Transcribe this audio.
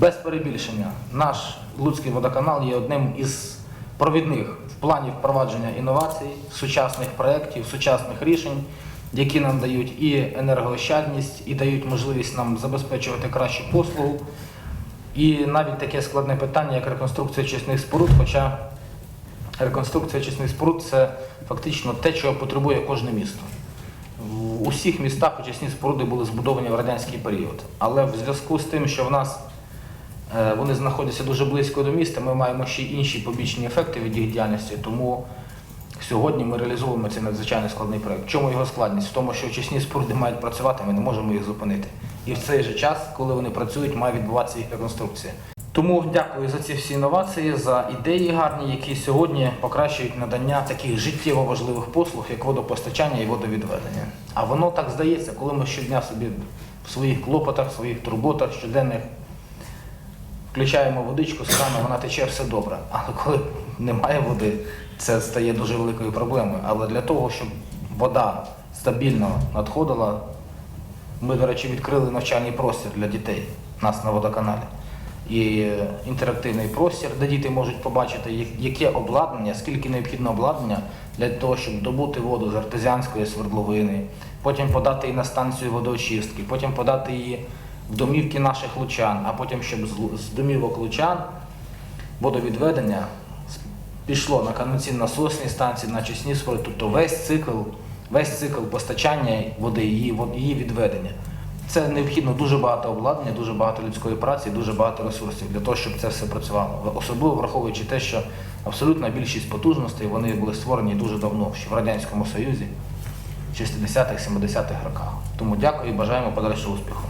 Без перебільшення, наш Луцький водоканал є одним із провідних в плані впровадження інновацій, сучасних проєктів, сучасних рішень, які нам дають і енергоощадність, і дають можливість нам забезпечувати кращу послугу. І навіть таке складне питання, як реконструкція очисних споруд, хоча реконструкція очисних споруд це фактично те, чого потребує кожне місто. В усіх містах очисні споруди були збудовані в радянський період. Але в зв'язку з тим, що в нас вони знаходяться дуже близько до міста, ми маємо ще інші побічні ефекти від їх діяльності. Тому сьогодні ми реалізовуємо цей надзвичайно складний проект. Чому його складність? В тому, що очисні споруди мають працювати, ми не можемо їх зупинити. І в цей же час, коли вони працюють, має відбуватися їх реконструкція. Тому дякую за ці всі інновації, за ідеї гарні, які сьогодні покращують надання таких життєво важливих послуг, як водопостачання і водовідведення. А воно так здається, коли ми щодня собі в своїх клопотах, своїх турботах щоденних включаємо водичку з вона тече все добре. Але коли немає води, це стає дуже великою проблемою. Але для того, щоб вода стабільно надходила, ми, до речі, відкрили навчальний простір для дітей у нас на водоканалі. І інтерактивний простір, де діти можуть побачити, яке обладнання, скільки необхідно обладнання для того, щоб добути воду з артезіанської свердловини, потім подати її на станцію водоочистки, потім подати її домівки наших лучан, а потім, щоб з домівок лучан водовідведення пішло на каналізаційно-насосні станції, на чесні споруди, тобто весь цикл, весь цикл постачання води, її, її відведення. Це необхідно дуже багато обладнання, дуже багато людської праці, дуже багато ресурсів для того, щоб це все працювало. Особливо враховуючи те, що абсолютна більшість потужностей вони були створені дуже давно, ще в Радянському Союзі, в 60-х, 70-х роках. Тому дякую і бажаємо подальшого успіху.